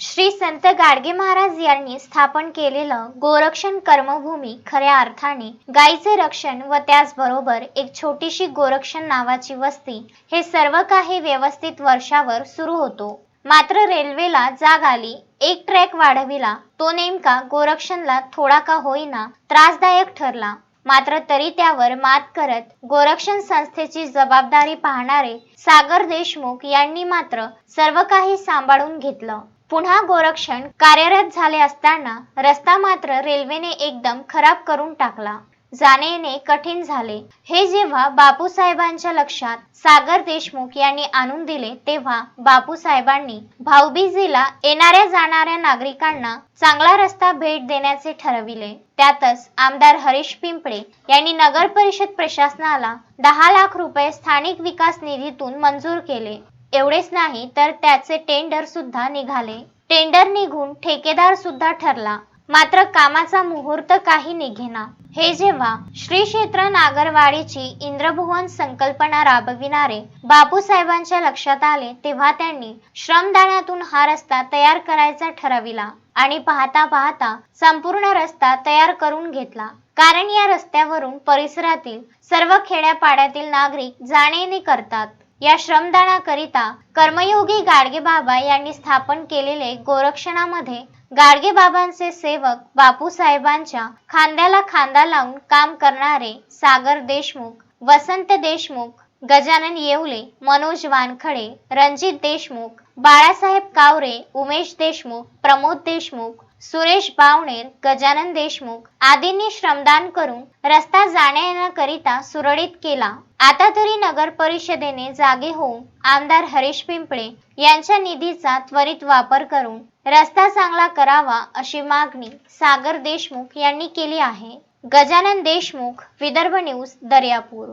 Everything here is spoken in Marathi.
श्री संत गाडगे महाराज यांनी स्थापन केलेलं गोरक्षण कर्मभूमी खऱ्या अर्थाने गायीचे रक्षण व त्याचबरोबर एक छोटीशी गोरक्षण नावाची वस्ती हे सर्व काही व्यवस्थित वर्षावर सुरू होतो. मात्र रेल्वेला जाग आली. एक ट्रॅक वाढविला. तो नेमका गोरक्षणला थोडा का होईना त्रासदायक ठरला. मात्र तरी त्यावर मात करत गोरक्षण संस्थेची जबाबदारी पाहणारे सागर देशमुख यांनी मात्र सर्व काही सांभाळून घेतलं. पुन्हा गोरक्षण कार्यरत झाले असताना रस्ता मात्र रेल्वेने एकदम खराब करून टाकला. जाणे येणे कठीण झाले. हे जेव्हा बापूसाहेबांच्या लक्षात सागर देशमुख यांनी आणून दिले तेव्हा बापूसाहेबांनी भाऊबीजीला येणाऱ्या जाणाऱ्या नागरिकांना चांगला रस्ता भेट देण्याचे ठरविले. त्यातच आमदार हरीश पिंपळे यांनी नगर परिषद प्रशासनाला दहा लाख रुपये स्थानिक विकास निधीतून मंजूर केले. एवढेच नाही तर त्याचे टेंडर सुद्धा निघाले. टेंडर निघून ठेकेदार सुद्धा ठरला. मात्र कामाचा मुहूर्त काही निघेना. हे जेव्हा श्री क्षेत्र नागरवाडीची इंद्रभुवन संकल्पना राबविणारे बापूसाहेबांच्या लक्षात आले तेव्हा त्यांनी श्रमदानातून हा रस्ता तयार करायचा ठरविला आणि पाहता पाहता संपूर्ण रस्ता तयार करून घेतला. कारण या रस्त्यावरून परिसरातील सर्व खेड्यापाड्यातील नागरिक जाणे करतात. या श्रमदानाकरिता कर्मयोगी गाडगे बाबा यांनी स्थापन केलेले गोरक्षणामध्ये गाडगे बाबांचे सेवक बापूसाहेबांच्या खांद्याला खांदा लावून काम करणारे सागर देशमुख वसंत देशमुख गजानन येवले मनोज वानखडे रणजित देशमुख बाळासाहेब कावरे उमेश देशमुख प्रमोद देशमुख सुरेश बावणेर गजानन देशमुख आदींनी श्रमदान करून रस्ता जाण्या सुरळीत केला. आता तरी नगर परिषदेने जागे होऊन आमदार हरीश पिंपळे यांच्या निधीचा त्वरित वापर करून रस्ता चांगला करावा अशी मागणी सागर देशमुख यांनी केली आहे. गजानन देशमुख विदर्भ न्यूज दर्यापूर.